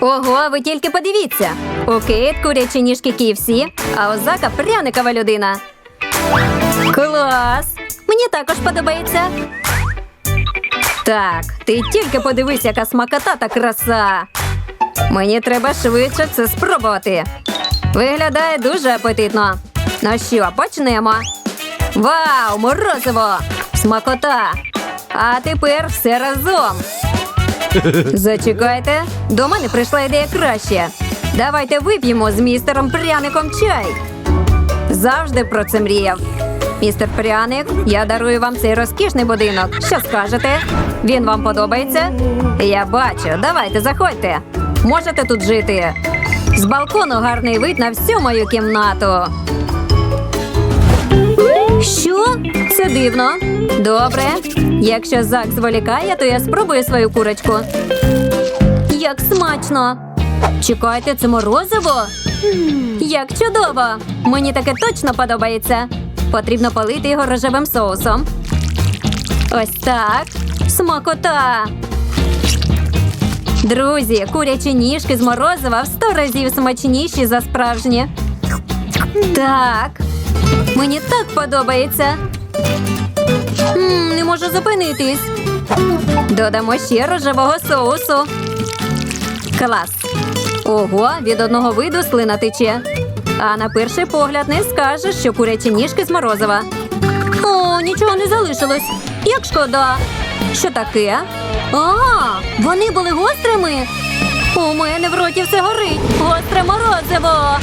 Ого, ви тільки подивіться. У Кейт курячі ніжки KFC, а у Зака пряникова людина. Клас! Мені також подобається. Так, ти тільки подивись, яка смакота та краса. Мені треба швидше це спробувати. Виглядає дуже апетитно. Ну що, почнемо. Вау, морозиво! Смакота! А тепер все разом. Зачекайте, до мене прийшла ідея краще. Давайте вип'ємо з містером пряником чай. Завжди про це мріяв. Містер Пряник, я дарую вам цей розкішний будинок. Що скажете? Він вам подобається? Я бачу, давайте заходьте. Можете тут жити. З балкону гарний вид на всю мою кімнату. Що? Це дивно. Добре. Якщо Зак зволікає, то я спробую свою курочку. Як смачно! Чекайте, це морозиво? Як чудово! Мені таке точно подобається. Потрібно полити його рожевим соусом. Ось так. Смакота. Друзі, курячі ніжки з морозива в сто разів смачніші за справжні. Так. Мені так подобається. М, не можу зупинитись. Додамо ще рожевого соусу. Клас. Ого, від одного виду слина тече. А на перший погляд не скажеш, що курячі ніжки з морозива. О, нічого не залишилось. Як шкода. Що таке? А, вони були гострими. У мене в роті все горить. Гостре морозиво.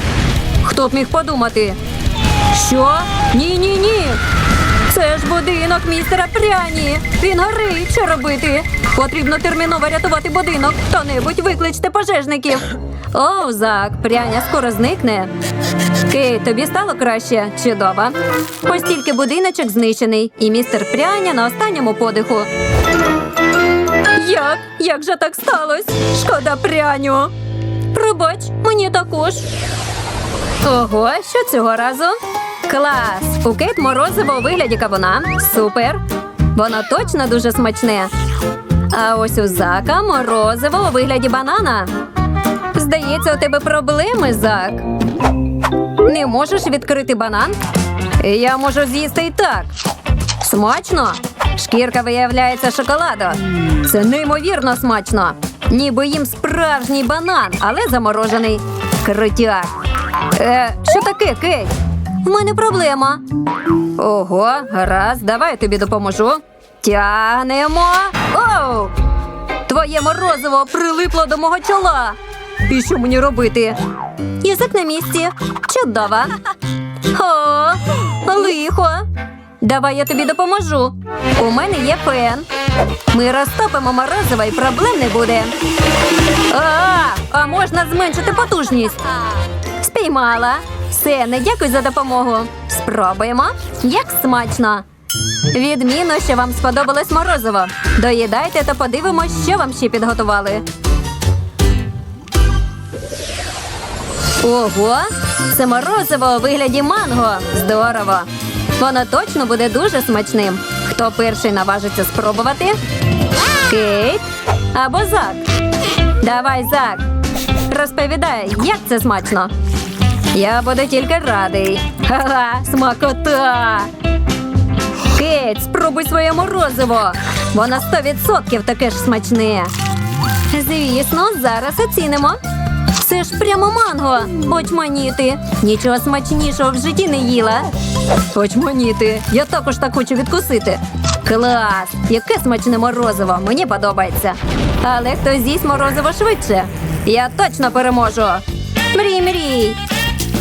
Хто б міг подумати? Що? Ні, ні, ні. Це ж будинок містера Пряні. Він горить. Що робити? Потрібно терміново рятувати будинок. Хто-небудь викличте пожежників. О, Зак, пряня скоро зникне. Кейт, тобі стало краще? Чудово. Ось тільки будиночок знищений, і містер Пряня на останньому подиху. Як? Як же так сталося? Шкода пряню. Пробач, мені також. Ого, що цього разу? Клас! У Кейт морозиво у вигляді кавуна. Супер! Воно точно дуже смачне. А ось у Зака морозиво у вигляді банана. Здається, у тебе проблеми, Зак. Не можеш відкрити банан? Я можу з'їсти і так. Смачно? Шкірка виявляється шоколаду. Це неймовірно смачно. Ніби їм справжній банан, але заморожений. Крутяк. Е, що таке, Кейт? В мене проблема. Ого, гаразд, давай я тобі допоможу. Тягнемо. Оу! Твоє морозиво прилипло до мого чола. І що мені робити? Язик на місці. Чудово. О, лихо. Давай я тобі допоможу. У мене є фен. Ми розтопимо морозиво і проблем не буде. А, а можна зменшити потужність. Спіймала. Все, не дякую за допомогу. Спробуємо. Як смачно. Відмінно, що вам сподобалось морозиво. Доїдайте та подивимось, що вам ще підготували. Ого, це морозиво у вигляді манго. Здорово. Воно точно буде дуже смачним. Хто перший наважиться спробувати? Кейт або Зак. Давай, Зак. Розповідай, як це смачно. Я буду тільки радий. Ха-ха, смакота. Кейт, спробуй своє морозиво. Воно 100% таке ж смачне. Звісно, зараз оцінимо. Це ж прямо манго. Очманіти. Нічого смачнішого в житті не їла. Очманіти. Я також так хочу відкусити. Клас! Яке смачне морозиво. Мені подобається. Але хто з'їсть морозиво швидше. Я точно переможу. Мрій, мрій.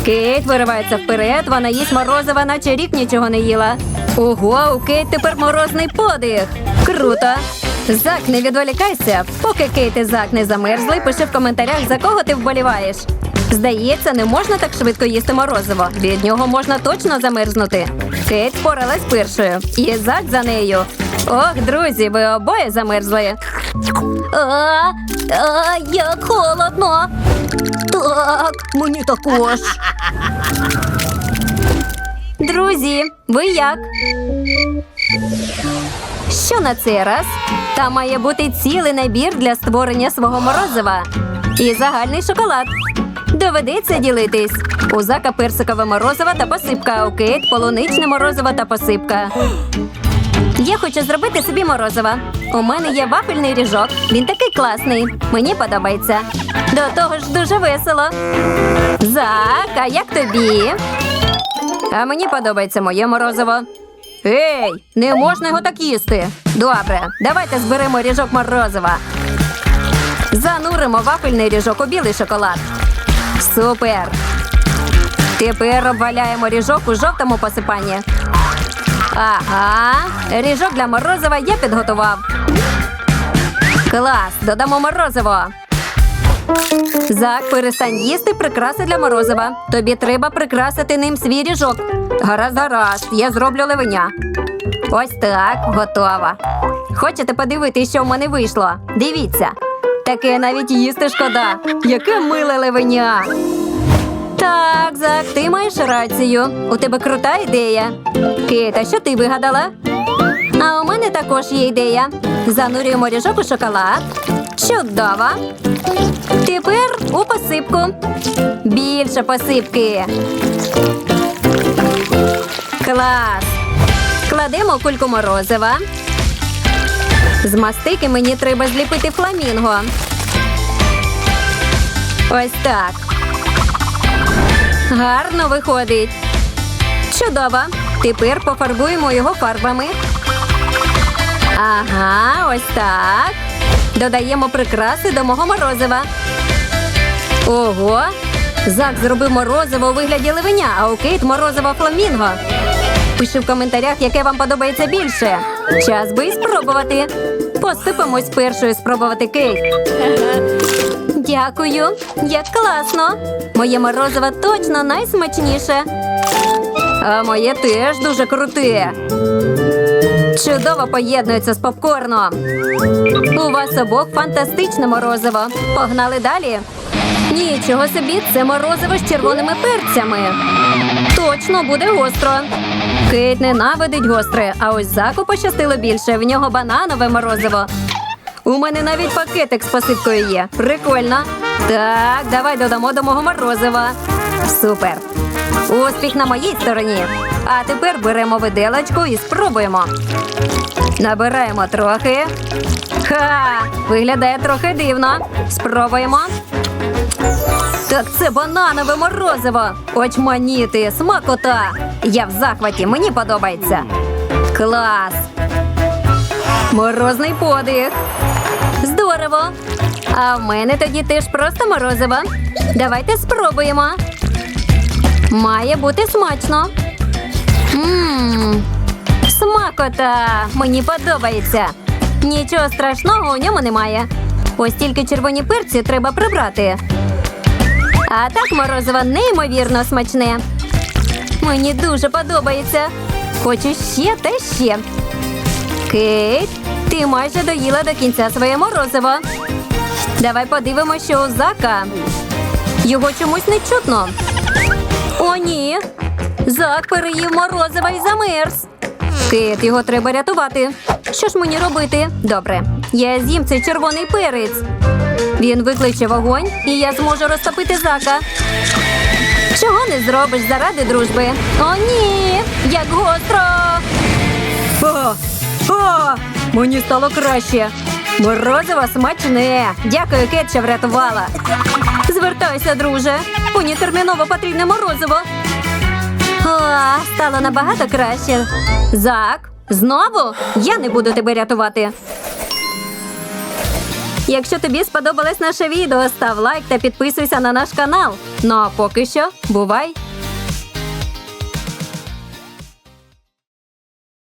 Кейт виривається вперед, вона їсть морозиво, наче рік нічого не їла. Ого, у Кейт тепер морозний подих. Круто. Зак, не відволікайся. Поки Кейт і Зак не замерзли, пиши в коментарях, за кого ти вболіваєш. Здається, не можна так швидко їсти морозиво. Від нього можна точно замерзнути. Кейт впоралась першою. І Зак за нею. Ох, друзі, ви обоє замерзли. А, а, як холодно. Так, мені також. Друзі, ви як? Що на цей раз? Там має бути цілий набір для створення свого морозива. І загальний шоколад. Доведеться ділитись. У зака персикове морозиво та посипка, у Кейт полуничне морозиво та посипка. Я хочу зробити собі морозиво. У мене є вафельний ріжок. Він такий класний. Мені подобається. До того ж дуже весело. Зак, а як тобі? А мені подобається моє морозиво. Ей, не можна його так їсти. Добре, давайте зберемо ріжок морозива. Зануримо вафельний ріжок у білий шоколад. Супер! Тепер обваляємо ріжок у жовтому посипанні. Ага, ріжок для морозива я підготував. Клас, додамо морозиво. Зак, перестань їсти прикраси для морозива. Тобі треба прикрасити ним свій ріжок. Гаразд, гаразд, я зроблю ливеня. Ось так, готова. Хочете подивитися, що в мене вийшло? Дивіться. Таке навіть їсти шкода. Яке миле ливеня. Так, Зак, ти маєш рацію. У тебе крута ідея. Кита, що ти вигадала? А у мене також є ідея. Занурюємо ріжок у шоколад. Чудово. Тепер у посипку. Більше посипки. Клас. Кладемо кульку морозива. З мастики мені треба зліпити фламінго. Ось так. Гарно виходить. Чудово. Тепер пофарбуємо його фарбами. Ага, ось так. Додаємо прикраси до мого морозива. Ого! Зак зробив морозиво у вигляді ливеня, а у Кейт морозиво фламінго. Пиши в коментарях, яке вам подобається більше. Час би і спробувати. Поступимось першою спробувати Кейт. Дякую. Як класно. Моє морозиво точно найсмачніше. А моє теж дуже круте. Чудово поєднується з попкорном. У вас обох фантастичне морозиво. Погнали далі. Нічого собі, це морозиво з червоними перцями. Точно буде гостро. Кейт ненавидить гостре, а ось заку пощастило більше. В нього бананове морозиво. У мене навіть пакетик з посипкою є. Прикольно. Так, давай додамо до мого морозива. Супер. Успіх на моїй стороні. А тепер беремо виделочку і спробуємо. Набираємо трохи. Ха! Виглядає трохи дивно. Спробуємо. Так це бананове морозиво. Очманіти, смакота. Я в захваті, мені подобається. Клас. Морозний подих. Здорово. А в мене тоді теж просто морозиво. Давайте спробуємо. Має бути смачно. Ммм, смакота. Мені подобається. Нічого страшного у ньому немає. Ось тільки червоні перці треба прибрати. А так морозиво неймовірно смачне. Мені дуже подобається. Хочу ще та ще. Кейт, ти майже доїла до кінця своє морозиво. Давай подивимося, що у зака. Його чомусь не чутно. Ні. Зак переїв морозиво і замерз. Кит, його треба рятувати. Що ж мені робити? Добре, я з'їм цей червоний перець. Він викличе вогонь, і я зможу розтопити зака. Чого не зробиш заради дружби? О, ні! Як гостро! О, о, мені стало краще. Морозиво смачне. Дякую, Кет, що врятувала. Звертайся, друже. Мені терміново потрібне морозиво. О, стало набагато краще. Зак, знову? Я не буду тебе рятувати. Якщо тобі сподобалось наше відео, став лайк та підписуйся на наш канал. Ну а поки що, бувай!